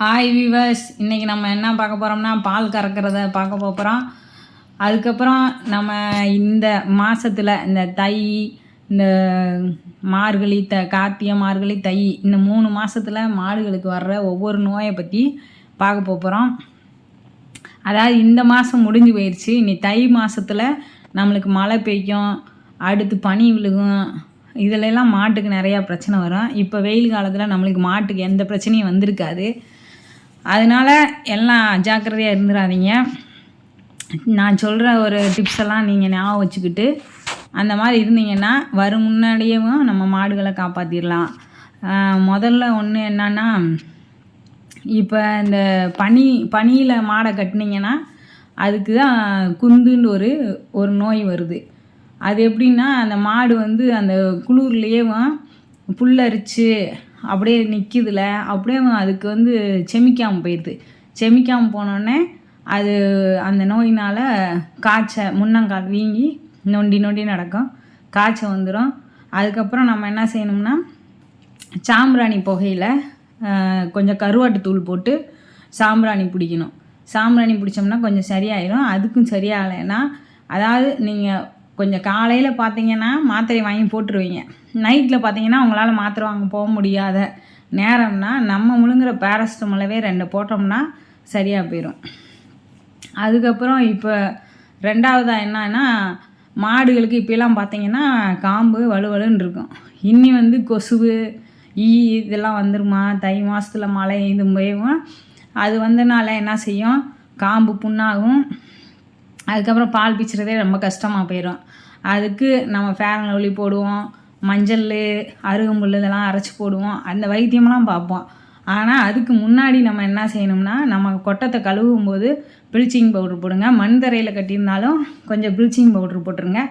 Hi viewers இன்றைக்கி நம்ம என்ன பார்க்க போகிறோம்னா பால் கறக்கிறத பார்க்க போகிறோம் அதுக்கப்புறம் நம்ம இந்த மாதத்தில் இந்த தை இந்த மார்கழி த கார்த்திகை மார்கழி தை இந்த மூணு மாதத்தில் மாடுகளுக்கு வர்ற ஒவ்வொரு நோயை பற்றி பார்க்க போகிறோம் அதாவது இந்த மாதம் முடிஞ்சு போயிடுச்சு இனி தை மாதத்தில் நம்மளுக்கு மழை பெய்யும் அடுத்து பனி விழுகும். இதிலெல்லாம் மாட்டுக்கு நிறையா பிரச்சனை வரும். இப்போ வெயில் காலத்தில் நம்மளுக்கு மாட்டுக்கு எந்த பிரச்சனையும் வந்திருக்காது. அதனால் எல்லாம் அஜாக்கிரதையாக இருந்துடாதீங்க நான் சொல்கிற ஒரு டிப்ஸ் எல்லாம் நீங்கள் ஞாபகம் வச்சுக்கிட்டு அந்த மாதிரி இருந்தீங்கன்னா வரும் முன்னாடியும் நம்ம மாடுகளை காப்பாற்றிடலாம் முதல்ல ஒன்று என்னன்னா இப்போ இந்த பனி பனியில் மாடை கட்டினீங்கன்னா அதுக்கு தான் குந்துன்னு ஒரு ஒரு நோய் வருது. அது எப்படின்னா அந்த மாடு வந்து அந்த குளிர்லேயே புல்லரிச்சு அப்படியே நிற்கிதுல அப்படியே அதுக்கு வந்து செமிக்காமல் போயிடுது செமிக்காமல் போனோடனே அது அந்த நோயினால் காய்ச்ச முன்னங்கால் வீங்கி நொண்டி நொண்டி நடக்கும். காய்ச்சல் வந்துடும் அதுக்கப்புறம் நம்ம என்ன செய்யணும்னா சாம்பிராணி புகையில் கொஞ்சம் கருவாட்டு தூள் போட்டு சாம்பிராணி பிடிக்கணும். சாம்பிராணி பிடிச்சோம்னா கொஞ்சம் சரியாயிடும் அதுக்கும் சரியாகலைன்னா அதாவது நீங்கள் கொஞ்சம் காலையில் பார்த்தீங்கன்னா மாத்திரை வாங்கி போட்டுருவீங்க. நைட்டில் பார்த்தீங்கன்னா உங்களால் மாத்திரை வாங்க போக முடியாத நேரம்னா நம்ம முழுங்குற பேரஸ்டமலவே ரெண்டு போட்டோம்னா சரியாக போயிடும் அதுக்கப்புறம் இப்போ ரெண்டாவதாக என்னன்னா மாடுகளுக்கு இப்போலாம் பார்த்தீங்கன்னா காம்பு வலுவலுன்னு இருக்கும். இன்னி வந்து கொசுவு ஈ இதெல்லாம் வந்துருமா? தை மாதத்துல மழை இது போயும் அது வந்தனால என்ன செய்யும்? காம்பு புண்ணாகும். அதுக்கப்புறம் பால் பிச்சுறதே ரொம்ப கஷ்டமாக போயிடும் அதுக்கு நம்ம ஃபேரன் ஒளி போடுவோம் மஞ்சள் அருகம்புல் இதெல்லாம் அரைச்சி போடுவோம். அந்த வைத்தியமெல்லாம் பார்ப்போம். ஆனால் அதுக்கு முன்னாடி நம்ம என்ன செய்யணும்னா நம்ம கொட்டத்தை கழுவும் போது ப்ளீச்சிங் பவுட்ரு போடுங்க. மண் தரையில் கட்டியிருந்தாலும் கொஞ்சம் ப்ளீச்சிங் பவுட்ரு போட்டுருங்க.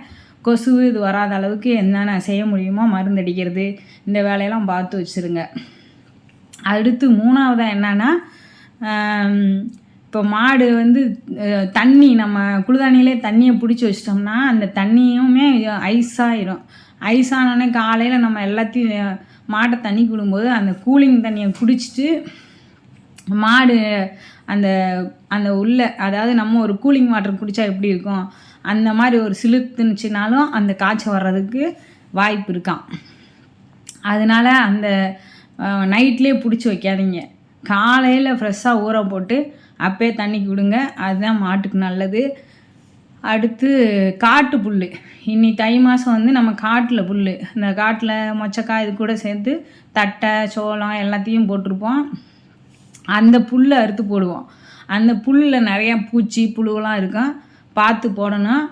கொசு இது வராத அளவுக்கு என்னென்ன செய்ய முடியுமோ மருந்தடிக்கிறது இந்த வேலையெல்லாம் பார்த்து வச்சுருங்க. அடுத்து மூணாவதாக என்னென்னா இப்போ மாடு வந்து தண்ணி நம்ம குளிதானிலே தண்ணியை பிடிச்சி வச்சிட்டோம்னா அந்த தண்ணியுமே ஐஸாகிடும் ஐஸானோடனே காலையில் நம்ம எல்லாத்தையும் மாட்டை தண்ணி குடும்போது அந்த கூலிங் தண்ணியை குடிச்சிட்டு மாடு அந்த அந்த உள்ள அதாவது நம்ம ஒரு கூலிங் வாட்டர் குடித்தா எப்படி இருக்கும்? அந்த மாதிரி ஒரு சிலுத்துனுச்சுனாலும் அந்த காய்ச்சல் வர்றதுக்கு வாய்ப்பு இருக்கான் அதனால் அந்த நைட்லேயே பிடிச்சி வைக்காதீங்க. காலையில் ஃப்ரெஷ்ஷாக ஊற போட்டு அப்போயே தண்ணி விடுங்க அதுதான் மாட்டுக்கு நல்லது. அடுத்து காட்டு புல் இன்னி தை மாதம் வந்து நம்ம காட்டில் புல் இந்த காட்டில் மொச்சக்காய் இது கூட சேர்த்து தட்டை சோளம் எல்லாத்தையும் போட்டிருப்போம். அந்த புல்லை அறுத்து போடுவோம். அந்த புல்லில் நிறையா பூச்சி புழுவெல்லாம் இருக்கும். பார்த்து போடணும்.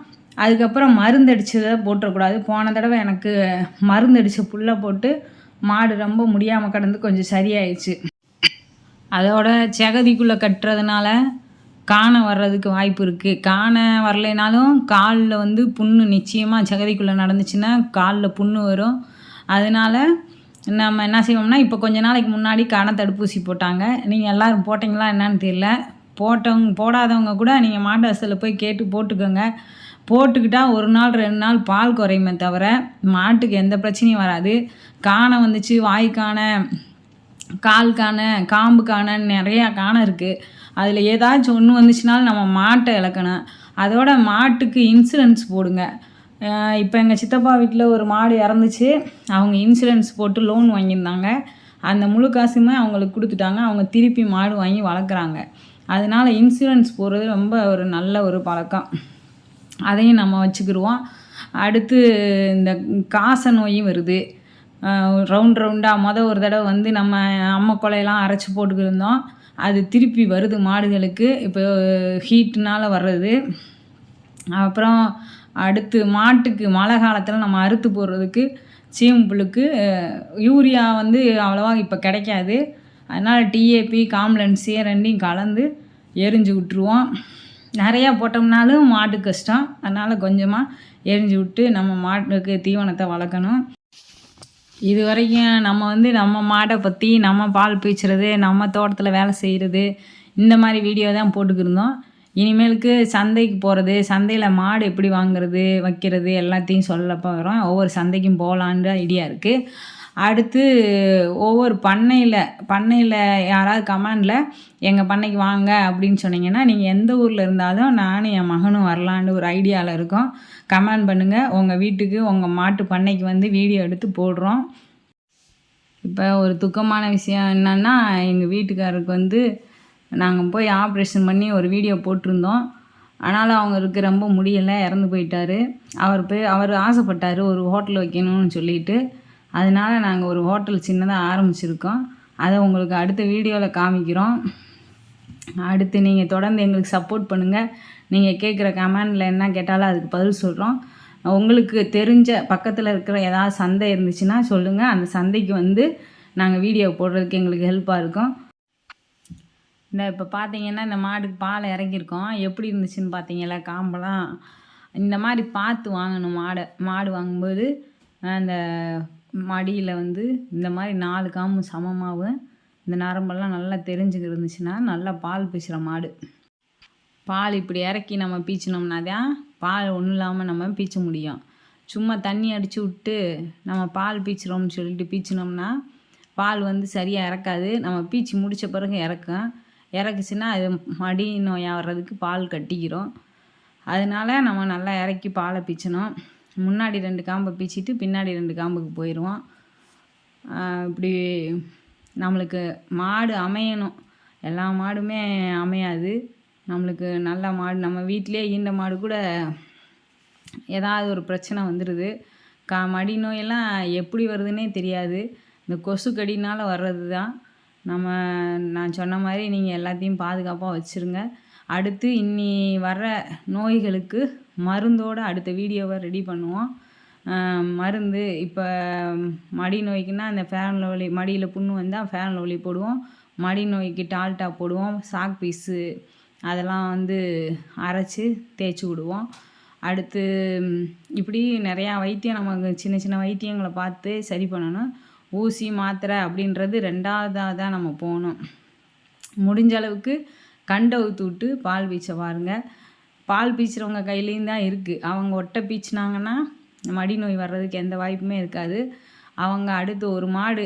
அதுக்கப்புறம் மருந்தடிச்சதை போட்டுறக்கூடாது. போன தடவை எனக்கு மருந்தடித்த புல்லை போட்டு மாடு ரொம்ப முடியாமல் கிடந்து கொஞ்சம் சரியாயிடுச்சு. அதோட செகதிக்குள்ளே கட்டுறதுனால காண வர்றதுக்கு வாய்ப்பு இருக்குது காண வரலைனாலும் காலில் வந்து புண்ணு நிச்சயமாக செகதிக்குள்ளே நடந்துச்சுன்னா காலில் புண்ணு வரும். அதனால் நம்ம என்ன செய்வோம்னா இப்போ கொஞ்ச நாளைக்கு முன்னாடி காண தடுப்பூசி போட்டாங்க. நீங்கள் எல்லோரும் போட்டிங்களா என்னன்னு தெரியல. போட்டவங்க போடாதவங்க கூட நீங்கள் மாட்டு வாசலில் போய் கேட்டு போட்டுக்கோங்க. போட்டுக்கிட்டால் ஒரு நாள் ரெண்டு நாள் பால் குறையுமே தவிர மாட்டுக்கு எந்த பிரச்சனையும் வராது. காணை வந்துச்சு கால் காணை காம்பு காம்புக்கான நிறையா காணை இருக்குது அதில் ஏதாச்சும் ஒன்று வந்துச்சுனாலும் நம்ம மாட்டை இழக்கணும். அதோட மாட்டுக்கு இன்சூரன்ஸ் போடுங்க. இப்போ எங்கள் சித்தப்பா வீட்டில் ஒரு மாடு இறந்துச்சு. அவங்க இன்சூரன்ஸ் போட்டு லோன் வாங்கியிருந்தாங்க. அந்த முழு காசுமே அவங்களுக்கு கொடுத்துட்டாங்க. அவங்க திருப்பி மாடு வாங்கி வளர்க்குறாங்க. அதனால் இன்சூரன்ஸ் போடுறது ரொம்ப ஒரு நல்ல ஒரு பழக்கம். அதையும் நம்ம வச்சுக்கிடுவோம் அடுத்து இந்த காச நோயும் வருது. ரவுண்ட் ரவுண்டாக மொதல் ஒரு தடவை வந்து நம்ம அம்மை கொலையெல்லாம் அரைச்சி போட்டுக்கிருந்தோம். அது திருப்பி வருது மாடுகளுக்கு. இப்போ ஹீட்னால் வர்றது. அப்புறம் அடுத்து மாட்டுக்கு மழை காலத்தில் நம்ம அறுத்து போடுறதுக்கு சீம்புளுக்கு யூரியா வந்து அவ்வளோவா இப்போ கிடைக்காது. அதனால் டிஏபி காம்லன்ஸு ரெண்டையும் கலந்து எரிஞ்சு விட்ருவோம் நிறையா போட்டோம்னாலும் மாட்டு கஷ்டம். அதனால் கொஞ்சமாக எரிஞ்சு விட்டு நம்ம மாட்டுக்கு தீவனத்தை வளர்க்கணும். இது வரைக்கும் நம்ம வந்து நம்ம மாடை பற்றி நம்ம பால் பீச்சுறது நம்ம தோட்டத்தில் வேலை செய்கிறது இந்த மாதிரி வீடியோ தான் போட்டுக்கிருந்தோம். இனிமேலுக்கு சந்தைக்கு போகிறது சந்தையில் மாடு எப்படி வாங்குறது வைக்கிறது எல்லாத்தையும் சொல்ல போகிறோம் ஒவ்வொரு சந்தைக்கும் போகலான்ற ஐடியா இருக்குது அடுத்து ஒவ்வொரு பண்ணையில் பண்ணையில் யாராவது கமெண்டில் எங்கள் பண்ணைக்கு வாங்க அப்படின்னு சொன்னீங்கன்னா நீங்கள் எந்த ஊரில் இருந்தாலும் நானும் என் மகனும் வரலான்னு ஒரு ஐடியாவில் இருக்கோம். கமெண்ட் பண்ணுங்கள் உங்கள் வீட்டுக்கு உங்கள் மாட்டு பண்ணைக்கு வந்து வீடியோ எடுத்து போடுறோம். இப்போ ஒரு துக்கமான விஷயம் என்னென்னா எங்கள் வீட்டுக்காரருக்கு வந்து நாங்கள் போய் ஆப்ரேஷன் பண்ணி ஒரு வீடியோ போட்டிருந்தோம். ஆனாலும் அவங்களுக்கு ரொம்ப முடியலை இறந்து போயிட்டார். அவர் போய் அவர் ஆசைப்பட்டார் ஒரு ஹோட்டல் வைக்கணும்னு சொல்லிட்டு. அதனால நாங்கள் ஒரு ஹோட்டல் சின்னதாக ஆரம்பிச்சிருக்கோம். அதை உங்களுக்கு அடுத்த வீடியோவில் காமிக்கிறோம். அடுத்து நீங்கள் தொடர்ந்து எங்களுக்கு சப்போர்ட் பண்ணுங்கள் நீங்கள் கேட்குற கமெண்டில் என்ன கேட்டாலும் அதுக்கு பதில் சொல்கிறோம் உங்களுக்கு தெரிஞ்ச பக்கத்தில் இருக்கிற ஏதாவது சந்தை இருந்துச்சுன்னா சொல்லுங்கள் அந்த சந்தைக்கு வந்து நாங்கள் வீடியோ போடுறதுக்கு எங்களுக்கு ஹெல்ப்பாக இருக்கும். இந்த இப்போ பார்த்தீங்கன்னா இந்த மாடுக்கு பால் இறக்கியிருக்கோம் எப்படி இருந்துச்சுன்னு பார்த்தீங்களா காம்பெல்லாம். இந்த மாதிரி பார்த்து வாங்கணும் மாடை மாடு வாங்கும்போது அந்த மடியில் வந்து இந்த மாதிரி நாலு காம்பு சமமாகவும் இந்த நரம்பெல்லாம் நல்லா தெரிஞ்சுக்கு இருந்துச்சுன்னா நல்லா பால் பீசுகிற மாடு. பால் இப்படி இறக்கி நம்ம பீச்சினோம்னா தான் பால் ஒன்றும் இல்லாமல் நம்ம பீச்ச முடியும். சும்மா தண்ணி அடித்து விட்டு நம்ம பால் பீச்சுறோம்னு சொல்லிட்டு பீச்சினோம்னா பால் வந்து சரியாக இறக்காது. நம்ம பீச்சு முடித்த பிறகு இறக்கும். இறக்குச்சுன்னா அது மடி நோயாக வர்றதுக்கு பால் கட்டிக்கிறோம். அதனால நம்ம நல்லா இறக்கி பாலை பீச்சணும் முன்னாடி ரெண்டு காம்பை பிச்சுட்டு பின்னாடி ரெண்டு காம்புக்கு போயிடுவோம். இப்படி நம்மளுக்கு மாடு அமையணும். எல்லா மாடுமே அமையாது. நம்மளுக்கு நல்ல மாடு நம்ம வீட்டிலே ஈண்ட மாடு கூட ஏதாவது ஒரு பிரச்சனை வந்துடுது கா மடி நோயெல்லாம் எப்படி வருதுன்னே தெரியாது. இந்த கொசு கடினால் வர்றது தான் நம்ம நான் சொன்ன மாதிரி நீங்கள் எல்லாத்தையும் பாதுகாப்பாக வச்சுருங்க. அடுத்து இன்னி வர்ற நோய்களுக்கு மருந்தோடு அடுத்த வீடியோவை ரெடி பண்ணுவோம். மருந்து இப்போ மடி நோய்க்குன்னா அந்த ஃபேன் லவ்லி மடியில் புண்ணு வந்தால் ஃபேன் லவ்லி போடுவோம். மடி நோய்க்கு டால்டா போடுவோம். சாக் பீஸு அதெல்லாம் வந்து அரைச்சி தேய்ச்சி விடுவோம். அடுத்து இப்படி நிறையா வைத்தியம் நமக்கு சின்ன சின்ன வைத்தியங்களை பார்த்து சரி பண்ணணும். ஊசி மாத்திரை அப்படின்றது ரெண்டாவதாக தான் நம்ம போகணும். முடிஞ்ச அளவுக்கு கண்டை விட்டு பால் பீச்ச பாருங்கள் பால் பீச்சுறவங்க கையிலையும் தான் இருக்குது அவங்க ஒட்டை பீச்சினாங்கன்னா மடி நோய் வர்றதுக்கு எந்த வாய்ப்புமே இருக்காது. அவங்க அடுத்து ஒரு மாடு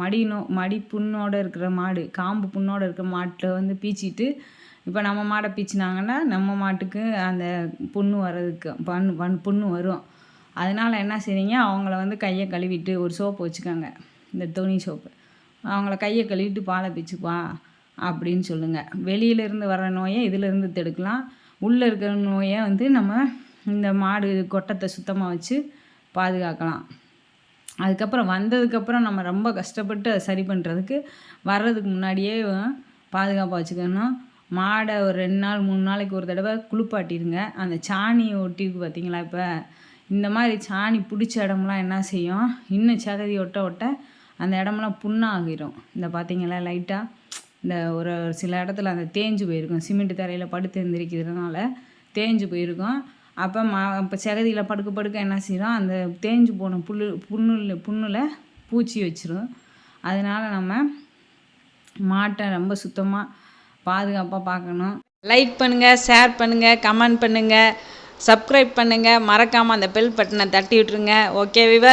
மடி நோ மடி புண்ணோடு இருக்கிற மாடு காம்பு புண்ணோடு இருக்கிற மாட்டில் வந்து பீச்சிட்டு இப்போ நம்ம மாடை பீச்சினாங்கன்னா நம்ம மாட்டுக்கு அந்த புண்ணு வர்றதுக்கு பண் பண் புண்ணு வரும். அதனால் என்ன செய்றீங்க? அவங்கள வந்து கையை கழுவிட்டு ஒரு சோப்பு வச்சுக்கோங்க. இந்த துணி சோப்பு. அவங்கள கையை கழுவிட்டு பாலை பீச்சுப்பா அப்படின்னு சொல்லுங்கள் வெளியிலேருந்து வர நோயை இதிலேருந்து தடுக்கலாம். உள்ளே இருக்கிற நோயை வந்து நம்ம இந்த மாடு கொட்டத்தை சுத்தமாக வச்சு பாதுகாக்கலாம். அதுக்கப்புறம் வந்ததுக்கப்புறம் நம்ம ரொம்ப கஷ்டப்பட்டு அதை சரி பண்ணுறதுக்கு வர்றதுக்கு முன்னாடியே பாதுகாப்பாக வச்சுக்கணும். மாடை ஒரு ரெண்டு நாள் மூணு நாளைக்கு ஒரு தடவை குளிப்பாட்டிடுங்க அந்த சாணி ஒட்டிருக்கு பார்த்தீங்களா இப்போ? இந்த மாதிரி சாணி பிடிச்ச இடம்லாம் என்ன செய்யும்? இன்னும் சகதி ஒட்ட ஒட்ட அந்த இடம்லாம் புண்ணாகிடும் இந்த பார்த்தீங்களா லைட்டாக இந்த ஒரு சில இடத்துல அந்த தேஞ்சு போயிருக்கும். சிமெண்ட் தரையில் படுத்து எழுந்திரிக்கிறதுனால தேஞ்சு போயிருக்கும். அப்போ மா இப்போ சகதியில் படுக்க படுக்க என்ன செய்கிறோம் அந்த தேஞ்சு போன புல் புண்ணுல புண்ணில் பூச்சி வச்சிரும். அதனால் நம்ம மாட்டை ரொம்ப சுத்தமாக பாதுகாப்பாக பார்க்கணும். லைக் பண்ணுங்கள் ஷேர் பண்ணுங்கள் கமெண்ட் பண்ணுங்கள் சப்ஸ்கிரைப் பண்ணுங்கள் மறக்காமல் அந்த பெல் பட்டனை தட்டி விட்ருங்க ஓகே விவர்